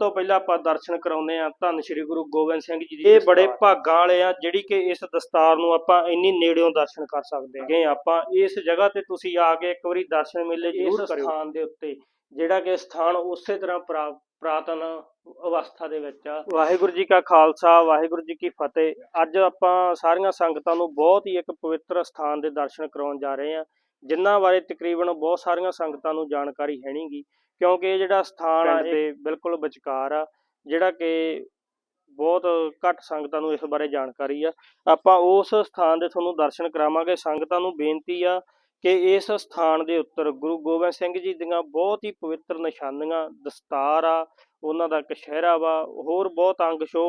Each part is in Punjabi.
ਤੋਂ ਪਹਿਲਾਂ ਆਪਾਂ ਦਰਸ਼ਨ ਕਰਾਉਨੇ ਆ ਧੰਨ ਸ਼੍ਰੀ ਗੁਰੂ ਗੋਬਿੰਦ ਸਿੰਘ ਜੀ ਦੀ ਇਹ ਬੜੇ ਭਾਗਾਂ ਵਾਲੇ ਆ ਜਿਹੜੀ ਕਿ ਇਸ ਦਸਤਾਰ ਨੂੰ ਆਪਾਂ ਇੰਨੀ ਨੇੜਿਓਂ ਦਰਸ਼ਨ ਕਰ ਸਕਦੇ ਹੈਗੇ ਆਪਾਂ ਇਸ ਜਗ੍ਹਾ ਤੇ ਤੁਸੀਂ ਆ ਕੇ ਇੱਕ ਵਾਰੀ ਦਰਸ਼ਨ ਮੇਲੇ ਜ਼ਰੂਰ ਕਰਿਓ। ਇਸ ਸਥਾਨ ਦੇ ਉੱਤੇ ਜਿਹੜਾ ਕਿ ਸਥਾਨ ਉਸੇ ਤਰ੍ਹਾਂ ਪ੍ਰਾ- ਪੁਰਾਤਨ ਅਵਸਥਾ ਦੇ ਵਿੱਚ ਆ। ਵਾਹਿਗੁਰੂ ਜੀ ਕਾ ਖਾਲਸਾ ਵਾਹਿਗੁਰੂ ਜੀ ਕੀ ਫਤਿਹ। ਅੱਜ ਆਪਾਂ ਸਾਰੀਆਂ ਸੰਗਤਾਂ ਨੂੰ ਬਹੁਤ ਹੀ ਇੱਕ ਪਵਿੱਤਰ ਸਥਾਨ ਦੇ ਦਰਸ਼ਨ ਕਰਾਉਣ ਜਾ ਰਹੇ ਹਾਂ। ਜਿਨ੍ਹਾਂ ਬਾਰੇ ਤਕਰੀਬਨ ਬਹੁਤ ਸਾਰੀਆਂ ਸੰਗਤਾਂ ਨੂੰ ਜਾਣਕਾਰੀ ਹੈ ਨਹੀਂਗੀ ਕਿਉਂਕਿ ਇਹ ਜਿਹੜਾ ਸਥਾਨ ਆ ਇਹ ਬਿਲਕੁਲ ਵਿਚਕਾਰ ਆ ਜਿਹੜਾ ਕਿ ਬਹੁਤ ਘੱਟ ਸੰਗਤਾਂ ਨੂੰ ਇਸ ਬਾਰੇ ਜਾਣਕਾਰੀ ਆ। ਆਪਾਂ ਉਸ ਸਥਾਨ ਦੇ ਤੁਹਾਨੂੰ ਦਰਸ਼ਨ ਕਰਾਵਾਂਗੇ। ਸੰਗਤਾਂ ਨੂੰ ਬੇਨਤੀ ਆ ਕਿ ਇਸ ਸਥਾਨ ਦੇ ਉੱਤਰ ਗੁਰੂ ਗੋਬਿੰਦ ਸਿੰਘ ਜੀ ਦੀਆਂ ਬਹੁਤ ਹੀ ਪਵਿੱਤਰ ਨਿਸ਼ਾਨੀਆਂ ਦਸਤਾਰ ਆ ਉਹਨਾਂ ਦਾ ਕਸ਼ਹਿਰਾ ਵਾ ਹੋਰ ਬਹੁਤ ਅੰਗ ਸ਼ੋ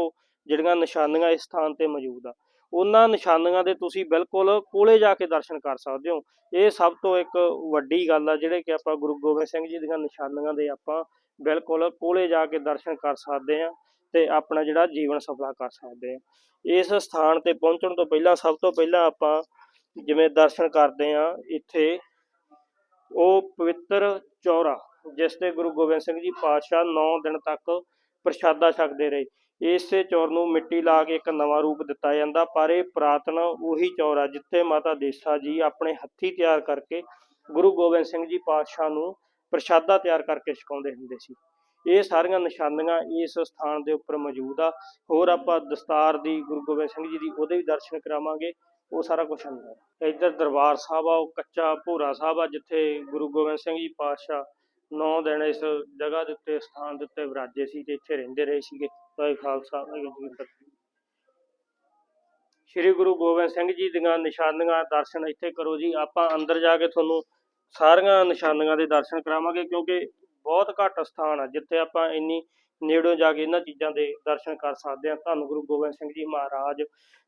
ਜਿਹੜੀਆਂ ਨਿਸ਼ਾਨੀਆਂ ਇਸ ਸਥਾਨ ਤੇ ਮੌਜੂਦ ਆ। ਉਹਨਾਂ ਨਿਸ਼ਾਨੀਆਂ ਦੇ ਤੁਸੀਂ ਬਿਲਕੁਲ ਕੋਲੇ ਜਾ ਕੇ ਦਰਸ਼ਨ ਕਰ ਸਕਦੇ ਹੋ। ਇਹ ਸਭ ਤੋਂ ਇੱਕ ਵੱਡੀ ਗੱਲ ਆ, ਜਿਹੜੇ ਕਿ ਆਪਾਂ ਗੁਰੂ ਗੋਬਿੰਦ ਸਿੰਘ ਜੀ ਦੀਆਂ ਨਿਸ਼ਾਨੀਆਂ ਦੇ ਆਪਾਂ ਬਿਲਕੁਲ ਕੋਲੇ ਜਾ ਕੇ ਦਰਸ਼ਨ ਕਰ ਸਕਦੇ ਆ ਤੇ ਆਪਣਾ ਜਿਹੜਾ ਜੀਵਨ ਸਫਲਾ ਕਰ ਸਕਦੇ ਆ ਇਸ ਸਥਾਨ ਤੇ ਪਹੁੰਚਣ ਤੋਂ ਪਹਿਲਾਂ, ਸਭ ਤੋਂ ਪਹਿਲਾਂ ਆਪਾਂ ਜਿਵੇਂ ਦਰਸ਼ਨ ਕਰਦੇ ਆ ਇੱਥੇ ਉਹ ਪਵਿੱਤਰ ਚੌਰਾ, ਜਿਸ ਤੇ ਗੁਰੂ ਗੋਬਿੰਦ ਸਿੰਘ ਜੀ ਪਾਤਸ਼ਾਹ 9 ਦਿਨ ਤੱਕ ਪ੍ਰਸ਼ਾਦਾ ਛਕਦੇ ਰਹੇ। ਇਸੇ ਚੌਰ ਨੂੰ ਮਿੱਟੀ ਲਾ ਕੇ ਇੱਕ ਨਵਾਂ ਰੂਪ ਦਿੱਤਾ ਜਾਂਦਾ, ਪਰ ਇਹ ਪੁਰਾਤਨ ਉਹੀ ਚੌਰ ਆ ਜਿੱਥੇ ਮਾਤਾ ਦੇਸਾ ਜੀ ਆਪਣੇ ਹੱਥੀ ਤਿਆਰ ਕਰਕੇ ਗੁਰੂ ਗੋਬਿੰਦ ਸਿੰਘ ਜੀ ਪਾਤਸ਼ਾਹ ਨੂੰ ਪ੍ਰਸ਼ਾਦਾ ਤਿਆਰ ਕਰਕੇ ਛਕਾਉਂਦੇ ਹੁੰਦੇ ਸੀ। ਇਹ ਸਾਰੀਆਂ ਨਿਸ਼ਾਨੀਆਂ ਇਸ ਸਥਾਨ ਦੇ ਉੱਪਰ ਮੌਜੂਦ ਆ। ਹੋਰ ਆਪਾਂ ਦਸਤਾਰ ਦੀ, ਗੁਰੂ ਗੋਬਿੰਦ ਸਿੰਘ ਜੀ ਦੀ ਉਹਦੇ ਵੀ ਦਰਸ਼ਨ ਕਰਾਵਾਂਗੇ, ਉਹ ਸਾਰਾ ਕੁਝ ਅੰਦਰ ਇੱਧਰ ਦਰਬਾਰ ਸਾਹਿਬ ਆ, ਉਹ ਕੱਚਾ ਭੂਰਾ ਸਾਹਿਬ ਆ, ਜਿੱਥੇ ਗੁਰੂ ਗੋਬਿੰਦ ਸਿੰਘ ਜੀ ਪਾਤਸ਼ਾਹ ਨੌ ਦਿਨ ਇਸ ਜਗ੍ਹਾ ਦੇ ਉੱਤੇ ਸਥਾਨ ਦੇ ਉੱਤੇ ਵਿਰਾਜੇ ਸੀ ਤੇ ਇੱਥੇ ਰਹਿੰਦੇ ਰਹੇ ਸੀਗੇ। ਵਾਹਿ ਖਾਲਸਾ ਵਾਹਿਗੁਰੂ ਜੀ ਕੀ ਫਤਿਹ ਸ਼੍ਰੀ ਗੁਰੂ ਗੋਬਿੰਦ ਸਿੰਘ ਜੀ ਦੀਆਂ ਨਿਸ਼ਾਨੀਆਂ ਦਰਸ਼ਨ ਇੱਥੇ ਕਰੋ ਜੀ। ਆਪਾਂ ਅੰਦਰ ਜਾ ਕੇ ਤੁਹਾਨੂੰ ਸਾਰੀਆਂ ਨਿਸ਼ਾਨੀਆਂ ਦੇ ਦਰਸ਼ਨ ਕਰਾਵਾਂਗੇ ਕਿਉਂਕਿ ਬਹੁਤ ਘੱਟ ਸਥਾਨ ਆ ਜਿੱਥੇ ਆਪਾਂ ਇੰਨੀ ਨੇੜੋਂ ਜਾ ਕੇ ਇਹਨਾਂ ਚੀਜ਼ਾਂ ਦੇ ਦਰਸ਼ਨ ਕਰ ਸਕਦੇ ਹਾਂ। ਧੰਨ ਗੁਰੂ ਗੋਬਿੰਦ ਸਿੰਘ ਜੀ ਮਹਾਰਾਜ।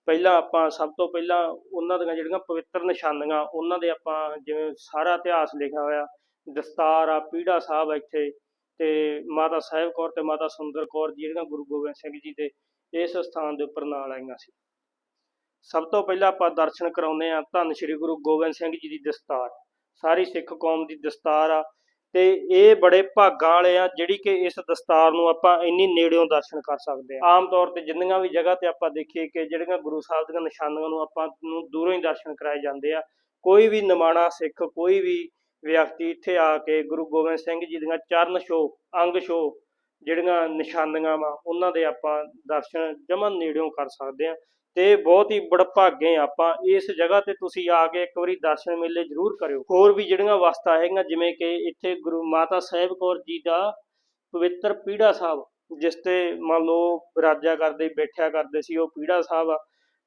ਪਹਿਲਾਂ ਆਪਾਂ ਸਭ ਤੋਂ ਪਹਿਲਾਂ ਉਹਨਾਂ ਦੀਆਂ ਜਿਹੜੀਆਂ ਪਵਿੱਤਰ ਨਿਸ਼ਾਨੀਆਂ, ਉਹਨਾਂ ਦੇ ਆਪਾਂ ਜਿਵੇਂ ਸਾਰਾ ਇਤਿਹਾਸ ਲਿਖਿਆ ਹੋਇਆ, ਦਸਤਾਰ ਆ, ਪੀੜਾ ਸਾਹਿਬ ਇੱਥੇ। ਤੇ ਮਾਤਾ ਸਾਹਿਬ ਕੌਰ ਤੇ ਮਾਤਾ ਸੁੰਦਰ ਕੌਰ ਜੀ, ਜਿਹੜੀਆਂ ਗੁਰੂ ਗੋਬਿੰਦ ਸਿੰਘ ਜੀ ਦੇ ਇਸ ਸਥਾਨ ਦੇ ਉੱਪਰ ਨਾਲ ਆਈਆਂ ਸੀ। ਸਭ ਤੋਂ ਪਹਿਲਾਂ ਆਪਾਂ ਦਰਸ਼ਨ ਕਰਾਉਂਦੇ ਆ ਧੰਨ ਸ਼੍ਰੀ ਗੁਰੂ ਗੋਬਿੰਦ ਸਿੰਘ ਜੀ ਦੀ ਦਸਤਾਰ। ਸਾਰੀ ਸਿੱਖ ਕੌਮ ਦੀ ਦਸਤਾਰ ਆ ਤੇ ਇਹ ਬੜੇ ਭਾਗਾਂ ਵਾਲੇ ਆ, ਜਿਹੜੀ ਕਿ ਇਸ ਦਸਤਾਰ ਨੂੰ ਆਪਾਂ ਇੰਨੀ ਨੇੜਿਓਂ ਦਰਸ਼ਨ ਕਰ ਸਕਦੇ ਆ ਆਮ ਤੌਰ ਤੇ ਜਿੰਨੀਆਂ ਵੀ ਜਗ੍ਹਾ ਤੇ ਆਪਾਂ ਦੇਖੀਏ ਕਿ ਜਿਹੜੀਆਂ ਗੁਰੂ ਸਾਹਿਬ ਦੀਆਂ ਨਿਸ਼ਾਨੀਆਂ ਨੂੰ ਆਪਾਂ ਨੂੰ ਦੂਰੋਂ ਹੀ ਦਰਸ਼ਨ ਕਰਾਏ ਜਾਂਦੇ ਆ। ਕੋਈ ਵੀ ਨਿਮਾਣਾ ਸਿੱਖ, ਕੋਈ ਵੀ ਵਿਅਕਤੀ ਇੱਥੇ ਆ ਕੇ ਗੁਰੂ ਗੋਬਿੰਦ ਸਿੰਘ ਜੀ ਦੀਆਂ ਚਰਨ ਛੋਹ, ਅੰਗ ਛੋਹ ਜਿਹੜੀਆਂ ਨਿਸ਼ਾਨੀਆਂ ਵਾ, ਉਹਨਾਂ ਦੇ ਆਪਾਂ ਦਰਸ਼ਨ ਜਮਨ ਨੇੜਿਓਂ ਕਰ ਸਕਦੇ ਆ ਤੇ ਬਹੁਤ ਹੀ ਬੜਭਾਗੇ ਆ ਆਪਾਂ ਇਸ ਜਗ੍ਹਾ ਤੇ ਤੁਸੀਂ ਆ ਕੇ ਇੱਕ ਵਾਰੀ ਦਰਸ਼ਨ ਮੇਲੇ ਜ਼ਰੂਰ ਕਰਿਓ। ਹੋਰ ਵੀ ਜਿਹੜੀਆਂ ਵਸਤਾਂ ਹੈਗੀਆਂ, ਜਿਵੇਂ ਕਿ ਇੱਥੇ ਗੁਰੂ ਮਾਤਾ ਸਾਹਿਬ ਕੌਰ ਜੀ ਦਾ ਪਵਿੱਤਰ ਪੀੜਾ ਸਾਹਿਬ, ਜਿਸ ਤੇ ਮੰਨ ਲਓ ਰਾਜਾ ਕਰਦੇ, ਬੈਠਿਆ ਕਰਦੇ ਸੀ, ਉਹ ਪੀੜਾ ਸਾਹਿਬ ਆ,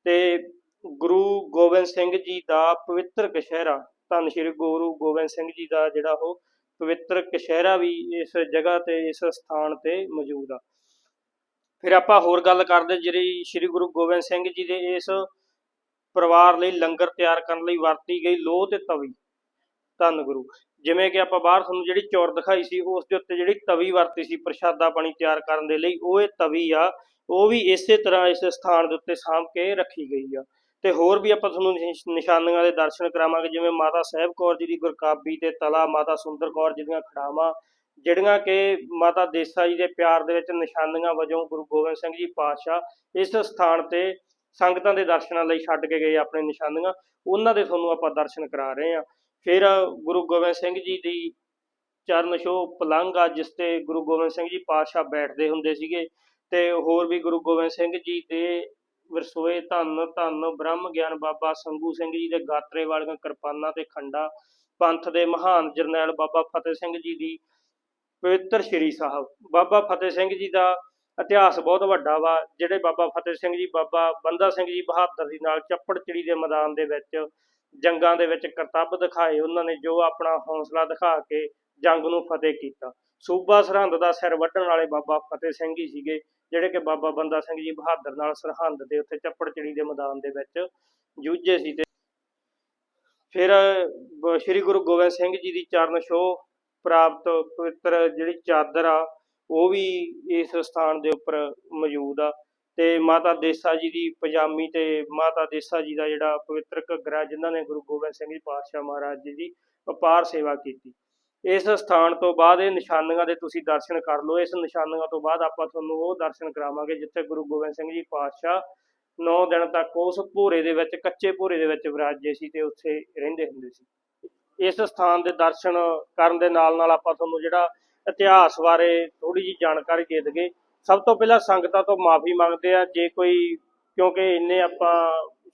ਤੇ ਗੁਰੂ ਗੋਬਿੰਦ ਸਿੰਘ ਜੀ ਦਾ ਪਵਿੱਤਰ ਕਸ਼ਹਿਰਾ, ਧੰਨ ਸ਼੍ਰੀ ਗੁਰੂ ਗੋਬਿੰਦ ਸਿੰਘ ਜੀ ਦਾ ਜਿਹੜਾ ਉਹ ਪਵਿੱਤਰ ਕਸ਼ਹਿਰਾ ਵੀ ਇਸ ਜਗ੍ਹਾ ਤੇ, ਇਸ ਸਥਾਨ ਤੇ ਮੌਜੂਦ ਆ। ਫਿਰ ਆਪਾਂ ਹੋਰ ਗੱਲ ਕਰਦੇ ਜਿਹੜੀ ਸ਼੍ਰੀ ਗੁਰੂ ਗੋਬਿੰਦ ਸਿੰਘ ਜੀ ਦੇ ਇਸ ਪਰਿਵਾਰ ਲਈ ਲੰਗਰ ਤਿਆਰ ਕਰਨ ਲਈ ਵਰਤੀ ਗਈ ਲੋਹ ਤੇ ਤਵੀ। ਧੰਨ ਗੁਰੂ। ਜਿਵੇਂ ਕਿ ਆਪਾਂ ਬਾਹਰ ਤੁਹਾਨੂੰ ਜਿਹੜੀ ਚੌਰ ਦਿਖਾਈ ਸੀ, ਉਸ ਦੇ ਉੱਤੇ ਜਿਹੜੀ ਤਵੀ ਵਰਤੀ ਸੀ, ਪ੍ਰਸ਼ਾਦਾ ਪਾਣੀ ਤਿਆਰ ਕਰਨ ਦੇ ਲਈ, ਉਹ ਇਹ ਤਵੀ ਆ, ਉਹ ਵੀ ਇਸੇ ਤਰ੍ਹਾਂ ਇਸ ਸਥਾਨ ਦੇ ਉੱਤੇ ਸਾਂਭ ਕੇ ਰੱਖੀ ਗਈ ਆ। ਤੇ ਹੋਰ ਵੀ ਆਪਾਂ ਤੁਹਾਨੂੰ ਨਿਸ਼- ਨਿਸ਼ਾਨੀਆਂ ਦੇ ਦਰਸ਼ਨ ਕਰਾਵਾਂਗੇ, ਜਿਵੇਂ ਮਾਤਾ ਸਾਹਿਬ ਕੌਰ ਜੀ ਦੀ ਗੁਰਕਾਬੀ ਤੇ ਤਲਾ, ਮਾਤਾ ਸੁੰਦਰ ਕੌਰ ਜੀ ਦੀਆਂ ਖੜਾਵਾਂ, ਜਿਹੜੀਆਂ ਕਿ ਮਾਤਾ ਦੇਸਾ ਜੀ ਦੇ ਪਿਆਰ ਦੇ ਵਿੱਚ ਨਿਸ਼ਾਨੀਆਂ ਵਜੋਂ ਗੁਰੂ ਗੋਬਿੰਦ ਸਿੰਘ ਜੀ ਪਾਤਸ਼ਾਹ ਇਸ ਸਥਾਨ ਤੇ ਸੰਗਤਾਂ ਦੇ ਦਰਸ਼ਨਾਂ ਲਈ ਛੱਡ ਕੇ ਗਏ ਆਪਣੇ ਨਿਸ਼ਾਨੀਆਂ, ਉਹਨਾਂ ਦੇ ਤੁਹਾਨੂੰ ਆਪਾਂ ਦਰਸ਼ਨ ਕਰਾ ਰਹੇ ਹਾਂ। ਫਿਰ ਗੁਰੂ ਗੋਬਿੰਦ ਸਿੰਘ ਜੀ ਦੀ ਚਰਨ ਛੋਹ ਪਲੰਘ ਆ, ਜਿਸ ਤੇ ਗੁਰੂ ਗੋਬਿੰਦ ਸਿੰਘ ਜੀ ਪਾਤਸ਼ਾਹ ਬੈਠਦੇ ਹੁੰਦੇ ਸੀਗੇ, ਤੇ ਹੋਰ ਵੀ ਗੁਰੂ ਗੋਬਿੰਦ ਸਿੰਘ ਜੀ ਦੇ ਵਿਰਸੋਏ ਧੰਨ ਧੰਨ ਬ੍ਰਹਮ ਗਿਆਨ ਬਾਬਾ ਸੰਗੂ ਸਿੰਘ ਜੀ ਦੇ ਗਾਤਰੇ ਵਾਲੀਆਂ ਕਿਰਪਾਨਾਂ ਤੇ ਖੰਡਾ ਪੰਥ ਦੇ ਮਹਾਨ ਜਰਨੈਲ ਬਾਬਾ ਫਤਿਹ ਸਿੰਘ ਜੀ ਦੀ ਪਵਿੱਤਰ ਸ਼੍ਰੀ ਸਾਹਿਬ। ਬਾਬਾ ਫਤਿਹ ਸਿੰਘ ਜੀ ਦਾ ਇਤਿਹਾਸ ਬਹੁਤ ਵੱਡਾ ਵਾ, ਜਿਹੜੇ ਬਾਬਾ ਫਤਿਹ ਸਿੰਘ ਜੀ, ਬਾਬਾ ਬੰਦਾ ਸਿੰਘ ਜੀ ਬਹਾਦਰ ਜੀ ਨਾਲ ਚੱਪੜਚਿੜੀ ਦੇ ਮੈਦਾਨ ਦੇ ਵਿੱਚ ਜੰਗਾਂ ਦੇ ਵਿੱਚ ਕਰਤੱਵ ਦਿਖਾਏ, ਉਹਨਾਂ ਨੇ ਜੋ ਆਪਣਾ ਹੌਸਲਾ ਦਿਖਾ ਕੇ ਜੰਗ ਨੂੰ ਫਤਿਹ ਕੀਤਾ। ਸੂਬਾ ਸਰਹੰਦ ਦਾ ਸਿਰ ਵੱਢਣ ਵਾਲੇ ਬਾਬਾ ਫਤਿਹ ਸਿੰਘ ਜੀ ਸੀਗੇ, ਜਿਹੜੇ ਕਿ ਬਾਬਾ ਬੰਦਾ ਸਿੰਘ ਜੀ ਬਹਾਦਰ ਨਾਲ ਸਰਹੰਦ ਦੇ ਉੱਤੇ ਚੱਪੜਚਿੜੀ ਦੇ ਮੈਦਾਨ ਦੇ ਵਿੱਚ ਜੂਝੇ ਸੀ ਤੇ ਫਿਰ ਸ੍ਰੀ ਗੁਰੂ ਗੋਬਿੰਦ ਸਿੰਘ ਜੀ ਦੀ ਚਰਨ ਛੋਹ ਪ੍ਰਾਪਤ ਪਵਿੱਤਰ ਜਿਹੜੀ ਚਾਦਰ ਆ, ਉਹ ਵੀ ਇਸ ਸਥਾਨ ਦੇ ਉੱਪਰ ਮੌਜੂਦ ਆ ਤੇ ਮਾਤਾ ਦੇਸਾ ਜੀ ਦੀ ਪਜਾਮੀ ਤੇ ਮਾਤਾ ਦੇਸਾ ਜੀ ਦਾ ਜਿਹੜਾ ਪਵਿੱਤਰ ਘੱਗਰਾ ਜਿਨ੍ਹਾਂ ਨੇ ਗੁਰੂ ਗੋਬਿੰਦ ਸਿੰਘ ਜੀ ਪਾਤਸ਼ਾਹ ਮਹਾਰਾਜ ਜੀ ਦੀ ਅਪਾਰ ਸੇਵਾ ਕੀਤੀ। ਇਸ ਸਥਾਨ ਤੋਂ ਬਾਅਦ ਇਹ ਨਿਸ਼ਾਨੀਆਂ ਦੇ ਤੁਸੀਂ ਦਰਸ਼ਨ ਕਰ ਲਓ। ਇਸ ਨਿਸ਼ਾਨੀਆਂ ਤੋਂ ਬਾਅਦ ਆਪਾਂ ਤੁਹਾਨੂੰ ਉਹ ਦਰਸ਼ਨ ਕਰਾਵਾਂਗੇ ਜਿੱਥੇ ਗੁਰੂ ਗੋਬਿੰਦ ਸਿੰਘ ਜੀ ਪਾਤਸ਼ਾਹ 9 ਦਿਨ ਤੱਕ ਉਸ ਭੋਰੇ ਦੇ ਵਿੱਚ, ਕੱਚੇ ਭੋਰੇ ਦੇ ਵਿੱਚ ਵਿਰਾਜੇ ਸੀ ਤੇ ਉੱਥੇ ਰਹਿੰਦੇ ਹੁੰਦੇ ਸੀ। ਇਸ ਸਥਾਨ ਦੇ ਦਰਸ਼ਨ ਕਰਨ ਦੇ ਨਾਲ ਨਾਲ ਆਪਾਂ ਤੁਹਾਨੂੰ ਜਿਹੜਾ ਇਤਿਹਾਸ ਬਾਰੇ ਥੋੜੀ ਜੀ ਜਾਣਕਾਰੀ ਦੇ ਦਈਏ। ਸਭ ਤੋਂ ਪਹਿਲਾਂ ਸੰਗਤਾਂ ਤੋਂ ਮਾਫੀ ਮੰਗਦੇ ਆ। ਜੇ ਕੋਈ, ਕਿਉਂਕਿ ਇੰਨੇ ਆਪਾਂ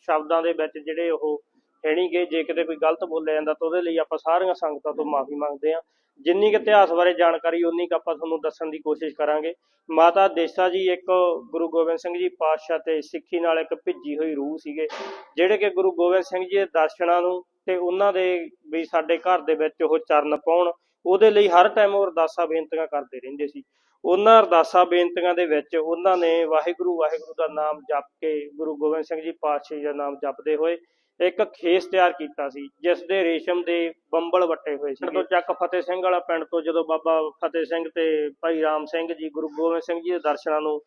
ਸ਼ਬਦਾਂ ਦੇ ਵਿੱਚ ਜਿਹੜੇ ਉਹ ਹੈ ਨੀ ਗੇ ਜੇ ਕਿਤੇ ਕੋਈ ਗਲਤ ਬੋਲਿਆ ਜਾਂਦਾ ਤਾਂ ਉਹਦੇ ਲਈ ਆਪਾਂ ਸਾਰੀਆਂ ਸੰਗਤਾਂ ਤੋਂ ਮਾਫੀ ਮੰਗਦੇ ਹਾਂ। ਜਿੰਨੀ ਕੁ ਇਤਿਹਾਸ ਬਾਰੇ ਜਾਣਕਾਰੀ, ਉਨੀ ਕੁ ਆਪਾਂ ਤੁਹਾਨੂੰ ਦੱਸਣ ਦੀ ਕੋਸ਼ਿਸ਼ ਕਰਾਂਗੇ। ਮਾਤਾ ਦੇਸਾ ਜੀ ਇੱਕ ਗੁਰੂ ਗੋਬਿੰਦ ਸਿੰਘ ਜੀ ਪਾਤਸ਼ਾਹ ਤੇ ਸਿੱਖੀ ਨਾਲ ਇੱਕ ਭਿੱਜੀ ਹੋਈ ਰੂਹ ਸੀਗੇ, ਜਿਹੜੇ ਕਿ ਗੁਰੂ ਗੋਬਿੰਦ ਸਿੰਘ ਜੀ ਦੇ ਦਰਸ਼ਨਾਂ ਨੂੰ ਤੇ ਉਹਨਾਂ ਦੇ ਵੀ ਸਾਡੇ ਘਰ ਦੇ ਵਿੱਚ ਉਹ ਚਰਨ ਪਾਉਣ, ਉਹਦੇ ਲਈ ਹਰ ਟਾਈਮ ਉਹ ਅਰਦਾਸਾਂ, ਬੇਨਤੀਆਂ ਕਰਦੇ ਰਹਿੰਦੇ ਸੀ। ਉਹਨਾਂ ਅਰਦਾਸਾਂ, ਬੇਨਤੀਆਂ ਦੇ ਵਿੱਚ ਉਹਨਾਂ ਨੇ ਵਾਹਿਗੁਰੂ ਵਾਹਿਗੁਰੂ ਦਾ ਨਾਮ ਜਪ ਕੇ ਗੁਰੂ ਗੋਬਿੰਦ ਸਿੰਘ ਜੀ ਪਾਤਸ਼ਾਹ ਜੀ ਦਾ ਨਾਮ ਜਪਦੇ ਹੋਏ ਇੱਕ ਖੇਸ ਤਿਆਰ ਕੀਤਾ ਸੀ ਜਿਸ ਦੇ ਰੇਸ਼ਮ ਦੇ ਬੰਬਲ ਵੱਟੇ ਹੋਏ ਸੀ ਤੋਂ ਚੱਕ ਫਤਿਹ ਸਿੰਘ ਵਾਲਾ ਪਿੰਡ ਤੋਂ ਜਦੋਂ ਬਾਬਾ ਫਤਿਹ ਸਿੰਘ ਤੇ ਭਾਈ ਰਾਮ ਸਿੰਘ ਜੀ ਗੁਰੂ ਗੋਬਿੰਦ ਸਿੰਘ ਜੀ ਦੇ ਦਰਸ਼ਨਾਂ ਨੂੰ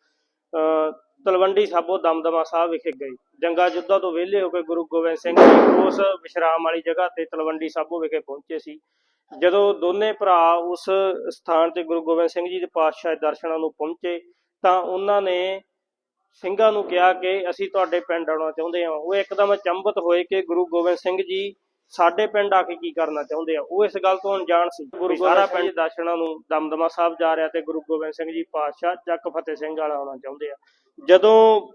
ਤਲਵੰਡੀ ਸਾਬੋ ਦਮਦਮਾ ਸਾਹਿਬ ਵਿਖੇ ਗਏ। ਜੰਗਾ ਜੁੱਧਾਂ ਤੋਂ ਵਿਹਲੇ ਹੋ ਕੇ ਗੁਰੂ ਗੋਬਿੰਦ ਸਿੰਘ ਜੀ ਉਸ ਵਿਸ਼ਰਾਮ ਵਾਲੀ ਜਗ੍ਹਾ ਤੇ ਤਲਵੰਡੀ ਸਾਬੋ ਵਿਖੇ ਪਹੁੰਚੇ ਸੀ। ਜਦੋਂ ਦੋਨੇ ਭਰਾ ਉਸ ਸਥਾਨ ਤੇ ਗੁਰੂ ਗੋਬਿੰਦ ਸਿੰਘ ਜੀ ਦੇ ਪਾਤਸ਼ਾਹ ਦੇ ਦਰਸ਼ਨਾਂ ਨੂੰ ਪਹੁੰਚੇ ਤਾਂ ਉਹਨਾਂ ਨੇ ਸਿੰਘਾਂ ਨੂੰ ਕਿਹਾ ਕਿ ਅਸੀਂ ਤੁਹਾਡੇ ਪਿੰਡ ਆਉਣਾ ਚਾਹੁੰਦੇ ਹਾਂ। ਉਹ ਇੱਕਦਮ ਅਚੰਭਤ ਹੋਏ ਕਿ ਗੁਰੂ ਗੋਬਿੰਦ ਸਿੰਘ ਜੀ ਸਾਡੇ ਪਿੰਡ ਆ ਕੇ ਕੀ ਕਰਨਾ ਚਾਹੁੰਦੇ ਆ। ਉਹ ਇਸ ਗੱਲ ਤੋਂ ਅਣਜਾਣ ਸੀ ਗੁਰੂ ਸਾਰਾ ਪਿੰਡ ਦਰਸ਼ਨਾਂ ਨੂੰ ਦਮਦਮਾ ਸਾਹਿਬ ਜਾ ਰਿਹਾ ਤੇ ਗੁਰੂ ਗੋਬਿੰਦ ਸਿੰਘ ਜੀ ਪਾਤਸ਼ਾਹ ਚੱਕ ਫਤਿਹ ਸਿੰਘ ਵਾਲਾ ਆਉਣਾ ਚਾਹੁੰਦੇ ਆ। ਜਦੋਂ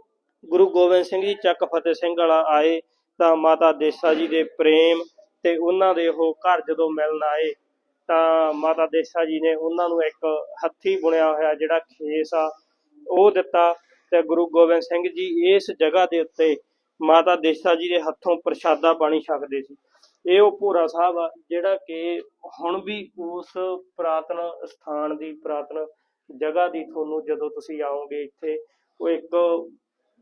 ਗੁਰੂ ਗੋਬਿੰਦ ਸਿੰਘ ਜੀ ਚੱਕ ਫਤਿਹ ਸਿੰਘ ਵਾਲਾ ਆਏ ਤਾਂ ਮਾਤਾ ਦੇਸਾ ਜੀ ਦੇ ਪ੍ਰੇਮ ਤੇ ਉਹਨਾਂ ਦੇ ਉਹ ਘਰ ਜਦੋਂ ਮਿਲਣ ਆਏ ਤਾਂ ਮਾਤਾ ਦੇਸਾ ਜੀ ਨੇ ਉਹਨਾਂ ਨੂੰ ਇੱਕ ਹੱਥੀ ਬੁਣਿਆ ਹੋਇਆ ਜਿਹੜਾ ਖੇਸ ਆ ਉਹ ਦਿੱਤਾ ਤੇ ਗੁਰੂ ਗੋਬਿੰਦ ਸਿੰਘ ਜੀ ਇਸ ਜਗ੍ਹਾ ਦੇ ਉੱਤੇ ਮਾਤਾ ਦੇਸਾ ਜੀ ਦੇ ਹੱਥੋਂ ਪ੍ਰਸ਼ਾਦਾ ਪਾਣੀ ਛਕਦੇ ਸੀ। ਇਹ ਉਹ ਭੋਰਾ ਸਾਹਿਬ ਆ ਜਿਹੜਾ ਕਿ ਹੁਣ ਵੀ ਉਸ ਪ੍ਰਾਤਨ ਸਥਾਨ ਦੀ, ਪ੍ਰਾਤਨ ਜਗ੍ਹਾ ਦੀ ਤੁਹਾਨੂੰ ਜਦੋਂ ਤੁਸੀਂ ਆਓਗੇ ਇੱਥੇ, ਉਹ ਇੱਕ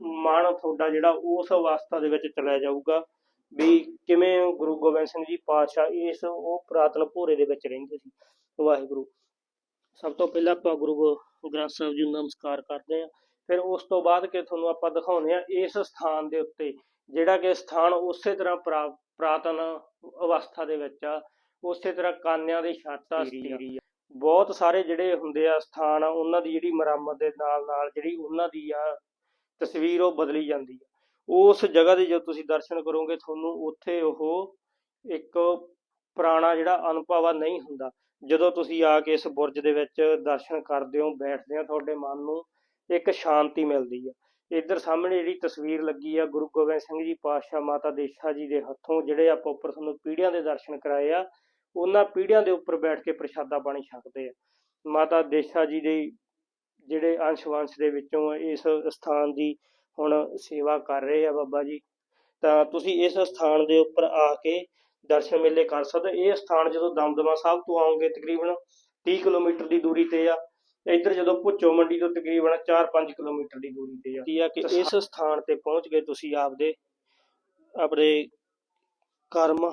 ਮਨ ਤੁਹਾਡਾ ਜਿਹੜਾ ਉਸ ਅਵਸਥਾ ਦੇ ਵਿੱਚ ਚਲਾ ਜਾਊਗਾ ਵੀ ਕਿਵੇਂ ਗੁਰੂ ਗੋਬਿੰਦ ਸਿੰਘ ਜੀ ਪਾਤਸ਼ਾਹ ਇਸ ਉਹ ਪ੍ਰਾਤਨ ਭੋਰੇ ਦੇ ਵਿੱਚ ਰਹਿੰਦੇ ਸੀ। ਵਾਹਿਗੁਰੂ। ਸਭ ਤੋਂ ਪਹਿਲਾਂ ਆਪਾਂ ਗੁਰੂ ਗ੍ਰੰਥ ਸਾਹਿਬ ਜੀ ਨੂੰ ਨਮਸਕਾਰ ਕਰਦੇ ਹਾਂ। ਫਿਰ ਉਸ ਤੋਂ ਬਾਅਦ ਕਿ ਤੁਹਾਨੂੰ ਆਪਾਂ ਦਿਖਾਉਂਦੇ ਆ ਇਸ ਸਥਾਨ ਦੇ ਉੱਤੇ ਜਿਹੜਾ ਕਿ ਸਥਾਨ ਉਸੇ ਤਰ੍ਹਾਂ ਪ੍ਰਾ- ਪ੍ਰਾਤਨ ਅਵਸਥਾ ਦੇ ਵਿੱਚ ਆ ਉਸੇ ਤਰ੍ਹਾਂ ਕਾਨਿਆਂ ਦੀ ਛੱਤ ਆ ਸਟੀਰੀ ਆ ਬਹੁਤ ਸਾਰੇ ਜਿਹੜੇ ਹੁੰਦੇ ਆ ਸਥਾਨ ਆ ਉਹਨਾਂ ਦੀ ਜਿਹੜੀ ਮੁਰੰਮਤ ਦੇ ਨਾਲ ਨਾਲ ਜਿਹੜੀ ਉਹਨਾਂ ਦੀ ਆ ਤਸਵੀਰ ਉਹ ਬਦਲੀ ਜਾਂਦੀ ਆ। ਉਸ ਜਗ੍ਹਾ ਦੇ ਜਦੋਂ ਤੁਸੀਂ ਦਰਸ਼ਨ ਕਰੋਗੇ ਤੁਹਾਨੂੰ ਉੱਥੇ ਉਹ ਇੱਕ ਪੁਰਾਣਾ ਜਿਹੜਾ ਅਨੁਭਵ ਆ ਨਹੀਂ ਹੁੰਦਾ। ਜਦੋਂ ਤੁਸੀਂ ਆ ਕੇ ਇਸ ਬੁਰਜ ਦੇ ਵਿੱਚ ਦਰਸ਼ਨ ਕਰਦੇ ਹੋ ਬੈਠਦੇ ਹੋ ਤੁਹਾਡੇ ਮਨ ਨੂੰ ਇੱਕ ਸ਼ਾਂਤੀ ਮਿਲਦੀ ਆ। ਇੱਧਰ ਸਾਹਮਣੇ ਜਿਹੜੀ ਤਸਵੀਰ ਲੱਗੀ ਆ, ਗੁਰੂ ਗੋਬਿੰਦ ਸਿੰਘ ਜੀ ਪਾਤਸ਼ਾਹ ਮਾਤਾ ਦੇਸ਼ਾ ਜੀ ਦੇ ਹੱਥੋਂ, ਜਿਹੜੇ ਆਪਾਂ ਉੱਪਰ ਤੁਹਾਨੂੰ ਪੀੜ੍ਹੀਆਂ ਦੇ ਦਰਸ਼ਨ ਕਰਾਏ ਆ, ਉਹਨਾਂ ਪੀੜ੍ਹੀਆਂ ਦੇ ਉੱਪਰ ਬੈਠ ਕੇ ਪ੍ਰਸ਼ਾਦਾ ਪਾਣੀ ਛਕਦੇ ਆ। ਮਾਤਾ ਦੇਸ਼ਾ ਜੀ ਦੇ ਜਿਹੜੇ ਅੰਸ਼ ਵੰਸ਼ ਦੇ ਵਿੱਚੋਂ ਇਸ ਸਥਾਨ ਦੀ ਹੁਣ ਸੇਵਾ ਕਰ ਰਹੇ ਆ ਬਾਬਾ ਜੀ। ਤਾਂ ਤੁਸੀਂ ਇਸ ਸਥਾਨ ਦੇ ਉੱਪਰ ਆ ਕੇ ਦਰਸ਼ਨ ਮੇਲੇ ਕਰ ਸਕਦੇ ਇਹ ਸਥਾਨ ਜਦੋਂ ਦਮਦਮਾ ਸਾਹਿਬ ਤੋਂ ਆਉਂਗੇ ਤਕਰੀਬਨ 30 ਕਿਲੋਮੀਟਰ ਦੀ ਦੂਰੀ ਤੇ ਆ। ਇੱਧਰ ਜਦੋਂ ਭੁੱਚੋ ਮੰਡੀ ਤੋਂ ਤਕਰੀਬਨ 4-5 ਕਿਲੋਮੀਟਰ ਦੀ ਦੂਰੀ ਤੇ ਆ। ਕੀ ਆ ਕਿ ਇਸ ਸਥਾਨ ਤੇ ਪਹੁੰਚ ਕੇ ਤੁਸੀਂ ਆਪਦੇ ਆਪਣੇ ਕਰਮ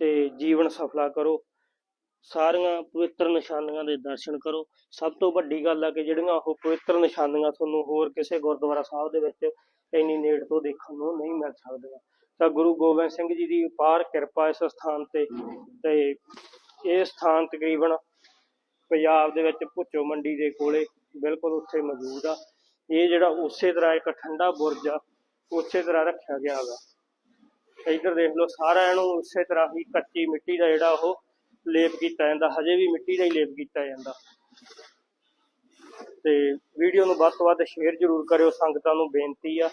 ਤੇ ਜੀਵਨ ਸਫਲਾ ਕਰੋ। ਸਾਰੀਆਂ ਪਵਿੱਤਰ ਨਿਸ਼ਾਨੀਆਂ ਦੇ ਦਰਸ਼ਨ ਕਰੋ। ਸਭ ਤੋਂ ਵੱਡੀ ਗੱਲ ਆ ਕਿ ਜਿਹੜੀਆਂ ਉਹ ਪਵਿੱਤਰ ਨਿਸ਼ਾਨੀਆਂ ਤੁਹਾਨੂੰ ਹੋਰ ਕਿਸੇ ਗੁਰਦੁਆਰਾ ਸਾਹਿਬ ਦੇ ਵਿੱਚ ਇੰਨੀ ਨੇੜ ਤੋਂ ਦੇਖਣ ਨੂੰ ਨਹੀਂ ਮਿਲ ਸਕਦੀਆਂ। ਤਾਂ ਗੁਰੂ ਗੋਬਿੰਦ ਸਿੰਘ ਜੀ ਦੀ ਅਪਾਰ ਕਿਰਪਾ ਇਸ ਸਥਾਨ ਤੇ ਤੇ ਇਹ ਸਥਾਨ ਤਕਰੀਬਨ ਪੰਜਾਬ ਦੇ ਵਿੱਚ ਭੁੱਚੋ ਮੰਡੀ ਦੇ ਕੋਲੇ ਬਿਲਕੁਲ ਉੱਥੇ ਮੌਜੂਦ ਆ। ਇਹ ਜਿਹੜਾ ਉਸੇ ਤਰ੍ਹਾਂ ਇੱਕ ਠੰਡਾ ਬੁਰਜ ਆ, ਉਸੇ ਤਰ੍ਹਾਂ ਰੱਖਿਆ ਗਿਆ ਹੈਗਾ ਇੱਧਰ ਦੇਖ ਲਓ ਸਾਰਾ ਇਹਨੂੰ ਉਸੇ ਤਰ੍ਹਾਂ ਹੀ ਕੱਚੀ ਮਿੱਟੀ ਦਾ ਜਿਹੜਾ ਉਹ ਲੇਪ ਕੀਤਾ ਜਾਂਦਾ, ਹਜੇ ਵੀ ਮਿੱਟੀ ਦਾ ਹੀ ਲੇਪ ਕੀਤਾ ਜਾਂਦਾ। ਤੇ ਵੀਡੀਓ ਨੂੰ ਵੱਧ ਤੋਂ ਵੱਧ ਸ਼ੇਅਰ ਜ਼ਰੂਰ ਕਰਿਓ, ਸੰਗਤਾਂ ਨੂੰ ਬੇਨਤੀ ਆ।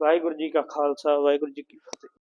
ਵਾਹਿਗੁਰੂ ਜੀ ਕਾ ਖਾਲਸਾ, ਵਾਹਿਗੁਰੂ ਜੀ ਕੀ ਫਤਿਹ।